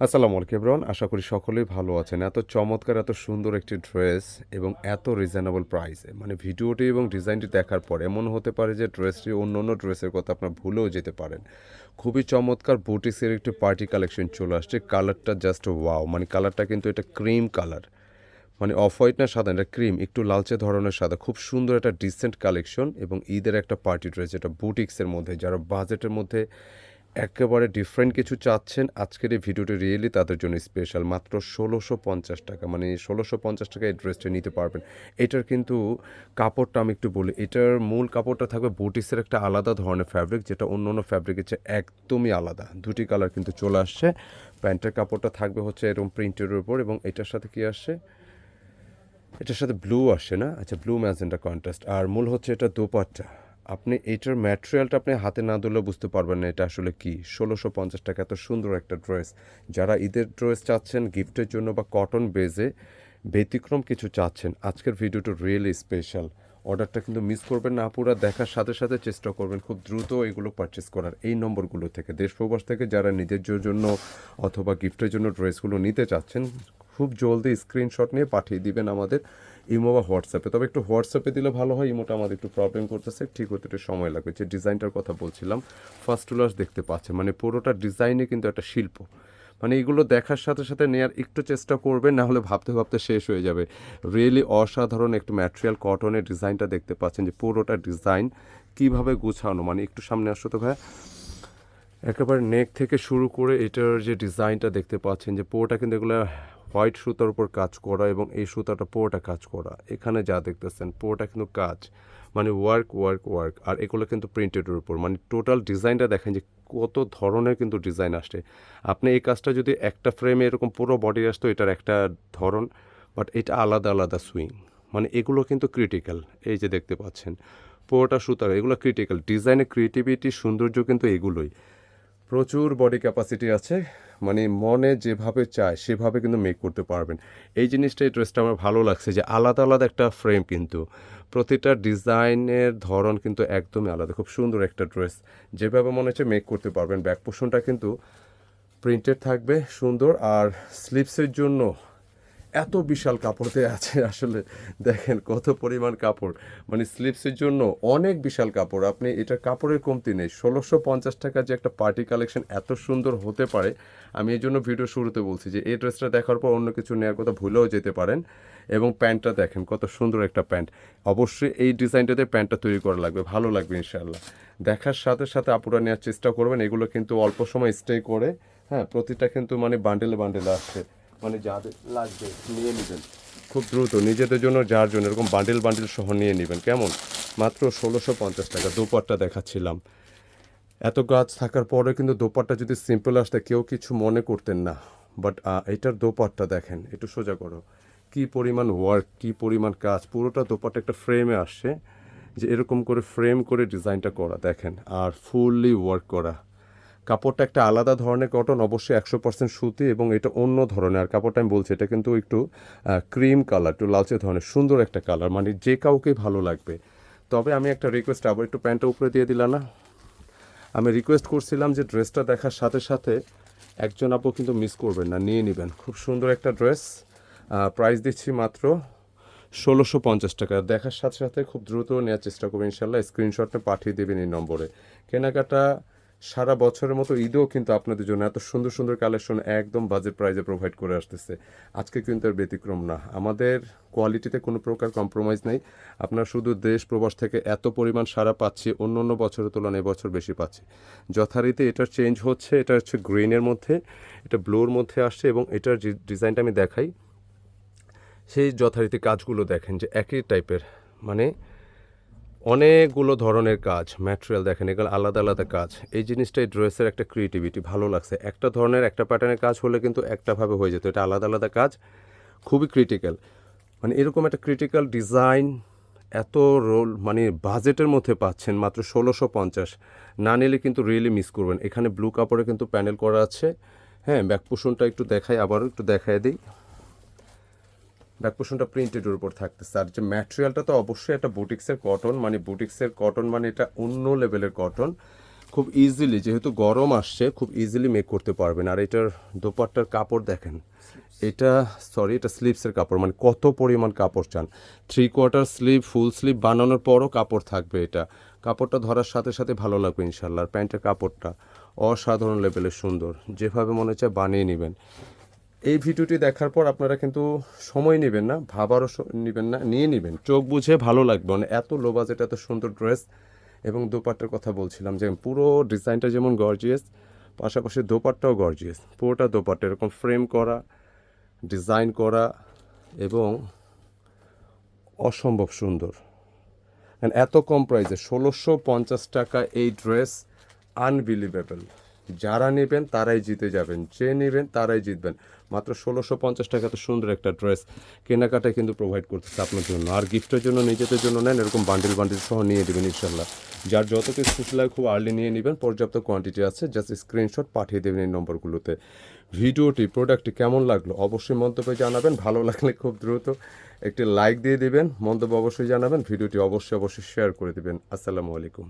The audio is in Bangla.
আসসালামু আলাইকুম এভরিওয়ান আশা করি সকলেই ভালো আছেন। এত চমৎকার, এত সুন্দর একটি ড্রেস এবং এত রিজনেবল প্রাইসে মানে ভিডিওটি এবং ডিজাইনটি দেখার পর এমন হতে পারে যে ড্রেসটি অন্য অন্য ড্রেসের কথা আপনার ভুলেও যেতে পারেন। খুবই চমৎকার বুটিক্সের একটি পার্টি কালেকশন চলে আসছে। কালারটা জাস্ট ওয়াও মানে কালারটা কিন্তু এটা ক্রিম কালার মানে অফ হোয়াইট না সাদা এটা ক্রিম একটু লালচে ধরনের সাদা। খুব সুন্দর একটা ডিসেন্ট কালেকশন এবং ঈদের একটা পার্টি ড্রেস যেটা বুটিক্সের মধ্যে, যারা বাজেটের মধ্যে একেবারে ডিফারেন্ট কিছু চাচ্ছেন। আজকের এই ভিডিওটি রিয়েলি তাদের জন্য স্পেশাল মাত্র ষোলোশো পঞ্চাশ টাকা মানে ষোলোশো পঞ্চাশ টাকা এই ড্রেসটা নিতে পারবেন। এটার কিন্তু কাপড়টা আমি একটু বলি, এটার মূল কাপড়টা থাকবে বুটিসের একটা আলাদা ধরনের ফ্যাব্রিক যেটা অন্য অন্য ফ্যাব্রিকের চেয়ে একদমই আলাদা। দুটি কালার কিন্তু চলে আসছে। প্যান্টের কাপড়টা থাকবে হচ্ছে এরকম প্রিন্টের উপর এবং এটার সাথে কি আসছে? এটার সাথে ব্লু আসে না? আচ্ছা ব্লু ম্যাজেন্টা কন্ট্রাস্ট আর মূল হচ্ছে এটা দোপাট্টা। আপনি এটার ম্যাটেরিয়ালটা আপনি হাতে না ধরলে বুঝতে পারবেন না এটা আসলে কি। ষোলোশো পঞ্চাশ টাকা এত সুন্দর একটা ড্রেস যারা ঈদের ড্রেস চাচ্ছেন গিফটের জন্য বা কটন বেজে ব্যতিক্রম কিছু চাচ্ছেন, আজকের ভিডিওটা রিয়েলি স্পেশাল অর্ডারটা কিন্তু মিস করবেন না পুরা দেখার সাথে সাথে চেষ্টা করবেন খুব দ্রুত এগুলো পারচেস করার। এই নম্বরগুলো থেকে, দেশ প্রবাস থেকে যারা নিজের জন্য অথবা গিফটের জন্য ড্রেসগুলো নিতে চাচ্ছেন, খুব জলদি স্ক্রিনশট নিয়ে পাঠিয়ে দিবেন আমাদের। ইমো বা হোয়াটসঅ্যাপে। তবে একটু হোয়াটসঅ্যাপে দিলে ভালো হয়, ইমোটা আমাদের একটু প্রবলেম করতেছে, ঠিক হতে একটু সময় লাগবে। যে ডিজাইনটার কথা বলছিলাম ফার্স্ট টুলাস দেখতে পাচ্ছে। মানে পুরোটা ডিজাইনে কিন্তু একটা শিল্প। মানে এগুলো দেখার সাথে সাথে নেয়ার একটু চেষ্টা করবেন না হলে ভাবতে ভাবতে শেষ হয়ে যাবে। রিয়েলি অসাধারণ একটু ম্যাটেরিয়াল কটনের ডিজাইনটা দেখতে পাচ্ছেন যে পুরোটা ডিজাইন কীভাবে গুছানো। মানে একটু সামনে আসো তো ভাই একেবারে নেক থেকে শুরু করে এটার যে ডিজাইনটা দেখতে পাচ্ছেন যে পুরোটা কিন্তু এগুলো হোয়াইট সুতার উপর কাজ করা এবং এই সুতাটা পুরোটা কাজ করা। এখানে যা দেখতেছেন, পুরোটা কিন্তু কাজ। মানে ওয়ার্ক ওয়ার্ক ওয়ার্ক আর এগুলো কিন্তু প্রিন্টেডের উপর। মানে টোটাল ডিজাইনটা দেখেন যে কত ধরনের কিন্তু ডিজাইন আসছে। আপনি এই কাজটা যদি একটা ফ্রেমে এরকম পুরো বডি আসতো, এটার একটা ধরন বাট এটা আলাদা আলাদা সুইং মানে এগুলো কিন্তু ক্রিটিক্যাল এই যে দেখতে পাচ্ছেন, পুরোটা সুতার, এগুলো ক্রিটিক্যাল ডিজাইনের ক্রিয়েটিভিটি সৌন্দর্য কিন্তু এগুলোই। প্রচুর বডি ক্যাপাসিটি আছে। মানে মনে যেভাবে চায়, সেভাবে কিন্তু মেক করতে পারবেন। এই জিনিসটা, এই ড্রেসটা আমার ভালো লাগছে যে আলাদা আলাদা একটা ফ্রেম কিন্তু প্রতিটা ডিজাইনের ধরন কিন্তু একদমই আলাদা। খুব সুন্দর একটা ড্রেস যেভাবে মনে হচ্ছে মেক করতে পারবেন। ব্যাক পোষণটা কিন্তু প্রিন্টেড থাকবে, সুন্দর। আর স্লিপসের জন্য এত বিশাল কাপড় দেওয়া আছে। আসলে দেখেন কত পরিমাণ কাপড়। মানে স্লিপসের জন্য অনেক বিশাল কাপড়। আপনি এটা কাপড়ের কমতি নেই। ষোলোশো পঞ্চাশ টাকা যে একটা পার্টি কালেকশন এত সুন্দর হতে পারে, আমি এই জন্য ভিডিও শুরুতে বলছি যে, এই ড্রেসটা দেখার পর অন্য কিছু নেওয়ার কথা ভুলেও যেতে পারেন। এবং প্যান্টটা দেখেন কত সুন্দর একটা প্যান্ট। অবশ্যই এই ডিজাইনটাতে প্যান্টটা তৈরি করা লাগবে। ভালো লাগবে ইনশাল্লাহ দেখার সাথে সাথে আপুরা নেওয়ার চেষ্টা করবেন। এগুলো কিন্তু অল্প সময় স্টে করে হ্যাঁ প্রতিটা কিন্তু মানে বান্ডেলে বান্ডেলে আসছে মানে যাদের লাগবে, নিয়ে নেবেন। খুব দ্রুত, নিজেদের জন্য, যার জন্য, এরকম বান্ডেল বান্ডেল সহ নিয়ে নেবেন। কেমন? মাত্র ষোলোশো পঞ্চাশ টাকা, দোপাট্টা দেখাচ্ছিলাম। এত গাছ থাকার পরে কিন্তু দোপাট্টা যদি সিম্পল আসতে, কেউ কিছু মনে করতেন না। বাট এটার দোপাট্টা দেখেন, একটু সোজা করো। কি পরিমাণ ওয়ার্ক কি পরিমাণ কাজ, পুরোটা দোপাট্টা একটা ফ্রেমে আসছে। যে এরকম করে ফ্রেম করে ডিজাইনটা করা, দেখেন। আর ফুললি ওয়ার্ক করা। কাপড়টা একটা আলাদা ধরনের কটন, অবশ্যই একশো পার্সেন্ট সুতি এবং এটা অন্য ধরনের। আর কাপড়টা আমি বলছি, এটা কিন্তু একটু ক্রিম কালার একটু লালচে ধরনের, সুন্দর একটা কালার মানে যে কাউকে ভালো লাগবে। তবে আমি একটা রিকোয়েস্ট আবার একটু প্যান্টটা উপরে দিয়ে দিলাম না? আমি রিকোয়েস্ট করছিলাম যে ড্রেসটা দেখার সাথে সাথে একজন আপু কিন্তু মিস করবেন না, নিয়ে নেবেন। খুব সুন্দর একটা ড্রেস প্রাইস দিচ্ছি মাত্র ষোলোশো পঞ্চাশ টাকা। দেখার সাথে সাথে খুব দ্রুত নেওয়ার চেষ্টা করবেন ইনশাল্লাহ। স্ক্রিনশটটা পাঠিয়ে দেবেন এই নম্বরে। কেনাকাটা সারা বছরের মতো ঈদেও কিন্তু আপনাদের জন্য এত সুন্দর সুন্দর কালেকশন একদম বাজেট প্রাইজে প্রোভাইড করে আসতেছে। আজকে কিন্তু আর ব্যতিক্রম না। আমাদের কোয়ালিটিতে কোনো প্রকার কম্প্রোমাইজ নেই। আপনার শুধু দেশ প্রবাস থেকে এত পরিমাণ সারা পাচ্ছি, অন্য অন্য বছরের তুলনায় এবছর বেশি পাচ্ছি। যথারীতি এটার চেঞ্জ হচ্ছে, এটা হচ্ছে গ্রিনের মধ্যে, এটা ব্লুর মধ্যে আসছে এবং এটার ডিজাইনটা আমি দেখাই, সেই যথারীতি কাজগুলো দেখেন যে একই টাইপের মানে অনেকগুলো ধরনের কাজ ম্যাটেরিয়াল দেখেন, এগুলো আলাদা আলাদা কাজ। এই জিনিসটাই ড্রেসের একটা ক্রিয়েটিভিটি ভালো লাগছে। একটা ধরনের, একটা প্যাটার্নের কাজ হলে কিন্তু একটাভাবে হয়ে যেত। এটা আলাদা আলাদা কাজ, খুবই ক্রিটিক্যাল মানে এরকম একটা ক্রিটিক্যাল ডিজাইন এত রোল মানে বাজেটের মধ্যে পাচ্ছেন মাত্র ষোলোশো পঞ্চাশ। না নিলে কিন্তু রিয়েলি মিস করবেন। এখানে ব্লু কাপড়ে কিন্তু প্যানেল করা আছে। হ্যাঁ ব্যাক পোষণটা একটু দেখাই, আবারও একটু দেখাই দিই। ব্যাক পোর্শনটা প্রিন্টেডের উপর থাকতেছে। আর যে ম্যাটেরিয়ালটা তো অবশ্যই একটা বুটিক্সের কটন মানে বুটিক্সের কটন মানে এটা অন্য লেভেলের কটন খুব ইজিলি যেহেতু গরম আসছে খুব ইজিলি মেক করতে পারবেন। আর এটার দোপাট্টার কাপড় দেখেন। এটা সরি এটা স্লিপসের কাপড় মানে কত পরিমাণ কাপড় চান। Three quarter sleeve full sleeve বানানোর পরও কাপড় থাকবে এটা। কাপড়টা ধরার সাথে সাথে ভালো লাগবে ইনশাল্লাহ আর প্যান্টের কাপড়টা অসাধারণ লেভেলের সুন্দর। যেভাবে মনে হচ্ছে বানিয়ে নেবেন। এই ভিডিওটি দেখার পর আপনারা কিন্তু সময় নেবেন না, ভাবারও নেবেন না, নিয়ে নেবেন। চোখ বুঝে ভালো লাগবে। মানে এত লো বাজেট এত সুন্দর ড্রেস এবং দোপাট্টার কথা বলছিলাম যে পুরো ডিজাইনটা যেমন গর্জিয়াস পাশাপাশি দোপাট্টাও গর্জিয়াস পুরোটা দোপাট্টা, এরকম ফ্রেম করা ডিজাইন করা এবং অসম্ভব সুন্দর। এত কম প্রাইসে ষোলোশো পঞ্চাশ টাকা এই ড্রেস আনবিলিভেবল যারা নেবেন তারাই জিতে যাবেন, যে নেবেন তারাই জিতবেন। মাত্র ষোলোশো পঞ্চাশ টাকা তো সুন্দর একটা ড্রেস কেনাকাটায় কিন্তু প্রোভাইড করতেছে আপনার জন্য। আর গিফটের জন্য, নিজেদের জন্য নেন, এরকম বান্ডিল বান্ডিল সহ নিয়ে দেবেন ইনশাল্লাহ যার যত কিছু খুশি লাগে খুব আর্লি নিয়ে নেবেন, পর্যাপ্ত কোয়ান্টিটি আছে জাস্ট স্ক্রিনশট পাঠিয়ে দেবেন এই নম্বরগুলোতে। ভিডিওটি প্রোডাক্টটি কেমন লাগল অবশ্যই মন্তব্যে জানাবেন, ভালো লাগলে খুব দ্রুত একটি লাইক দিয়ে দেবেন, মন্তব্য অবশ্যই জানাবেন, ভিডিওটি অবশ্যই অবশ্যই শেয়ার করে দিবেন। আসসালামু আলাইকুম।